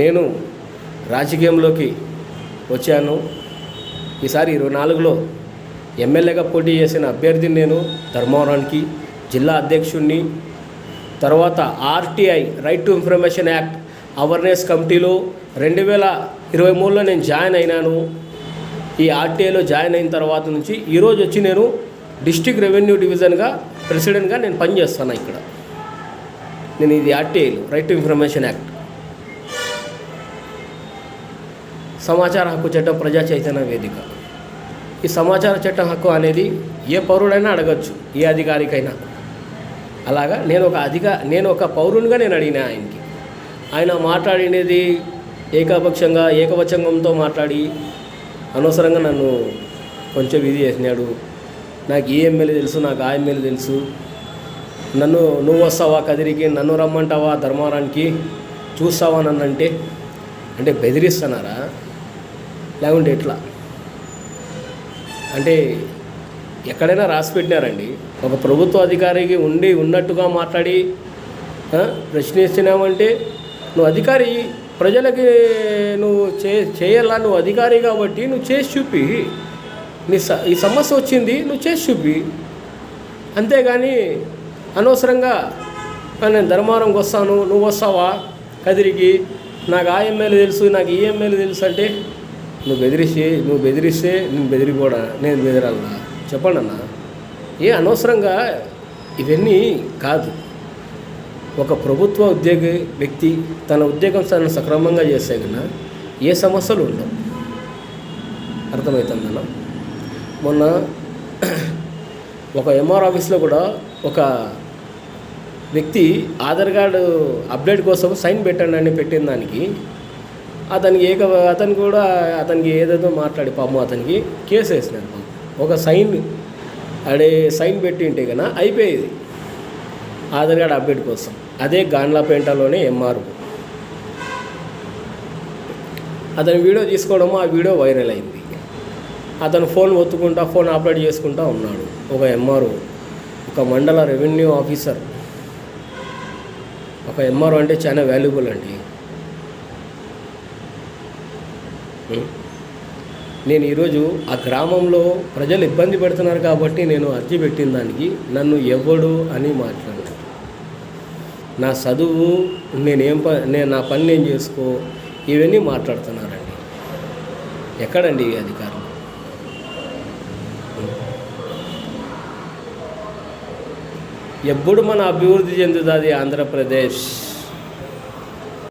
నేను రాజకీయంలోకి వచ్చాను. ఈసారి ఇరవై నాలుగులో ఎమ్మెల్యేగా పోటీ చేసిన అభ్యర్థిని నేను ధర్మవరానికి జిల్లా అధ్యక్షుడిని తర్వాత RTI right to information act awareness కమిటీలో రెండు వేల ఇరవై మూడులో నేను జాయిన్ అయినాను. ఈ ఆర్టీఐలో జాయిన్ అయిన తర్వాత నుంచి ఈరోజు వచ్చి నేను డిస్టిక్ రెవెన్యూ డివిజన్గా ప్రెసిడెంట్గా నేను పనిచేస్తాను ఇక్కడ. నేను ఇది ఆర్టీఐలో రైట్ టు ఇన్ఫర్మేషన్ యాక్ట్ సమాచార హక్కు చట్టం ప్రజా చైతన్య వేదిక. ఈ సమాచార చట్టం హక్కు అనేది ఏ పౌరుడైనా అడగచ్చు ఏ అధికారికైనా. అలాగా నేను ఒక అధిక నేను ఒక పౌరునిగా నేను అడిగిన ఆయనకి. ఆయన మాట్లాడినది ఏకపక్షంగా ఏకవచంగంతో మాట్లాడి అనవసరంగా నన్ను కొంచెం ఇది చేసినాడు. నాకు ఏ ఎమ్మెల్యే తెలుసు నాకు ఆ ఎమ్మెల్యే తెలుసు. నన్ను నువ్వు వస్తావా కదిరికి నన్ను రమ్మంటావా ధర్మవరానికి చూస్తావా నన్ను అంటే? అంటే బెదిరిస్తున్నారా? లేకుంటే ఎట్లా? అంటే ఎక్కడైనా రాసి పెట్టినారండి. ఒక ప్రభుత్వ అధికారికి ఉండి ఉన్నట్టుగా మాట్లాడి ప్రశ్నిస్తున్నామంటే నువ్వు అధికారి ప్రజలకి నువ్వు చే చేయాలా? నువ్వు అధికారి కాబట్టి నువ్వు చేసి చూపి. నీ స ఈ సమస్య వచ్చింది నువ్వు చేసి చూపి. అంతేగాని అనవసరంగా నేను ధర్మారంకి వస్తాను నువ్వు వస్తావా? కదిరికి. నాకు ఆ ఎమ్మెల్యే తెలుసు నాకు ఈ ఎమ్మెల్యే తెలుసు అంటే నువ్వు బెదిరిస్తే నువ్వు బెదిరిస్తే నువ్వు బెదిరిపోడా? నేను బెదిరాలా చెప్పండి అన్న. ఏ అనవసరంగా ఇవన్నీ కాదు. ఒక ప్రభుత్వ ఉద్యోగ వ్యక్తి తన ఉద్యోగం తను సక్రమంగా చేస్తే కన్నా ఏ సమస్యలు ఉండవు. అర్థమవుతుందన్న మొన్న ఒక ఎంఆర్ ఆఫీస్లో కూడా ఒక వ్యక్తి ఆధార్ కార్డు అప్డేట్ కోసం సైన్ పెట్టండి అని పెట్టిన దానికి అతనికి ఏక అతను కూడా అతనికి ఏదేదో మాట్లాడి పాపం అతనికి కేసు వేసినారు పాపం. ఒక సైన్ అడే సైన్ పెట్టి ఉంటే కన్నా అయిపోయేది. ఆధార్ కార్డు అప్డేట్ కోసం. అదే గాండ్లాపేంటలోనే ఎంఆర్. అతని వీడియో తీసుకోవడము ఆ వీడియో వైరల్ అయింది. అతను ఫోన్ ఒత్తుకుంటా ఫోన్ ఆపరేట్ చేసుకుంటా ఉన్నాడు. ఒక ఎంఆర్ఓ ఒక మండల రెవెన్యూ ఆఫీసర్. ఒక ఎంఆర్ఓ అంటే చాలా వాల్యుబుల్ అండి. నేను ఈరోజు ఆ గ్రామంలో ప్రజలు ఇబ్బంది పెడుతున్నారు కాబట్టి నేను అర్జీ పెట్టిన దానికి నన్ను ఎవడు అని మాట్లాడారు నా చదువు నేనేం ప నేను నా పని నేను చేసుకో ఇవన్నీ మాట్లాడుతున్నారండి. ఎక్కడండి ఈ అధికారులు? ఎప్పుడు మన అభివృద్ధి చెందుతుంది ఆంధ్రప్రదేశ్?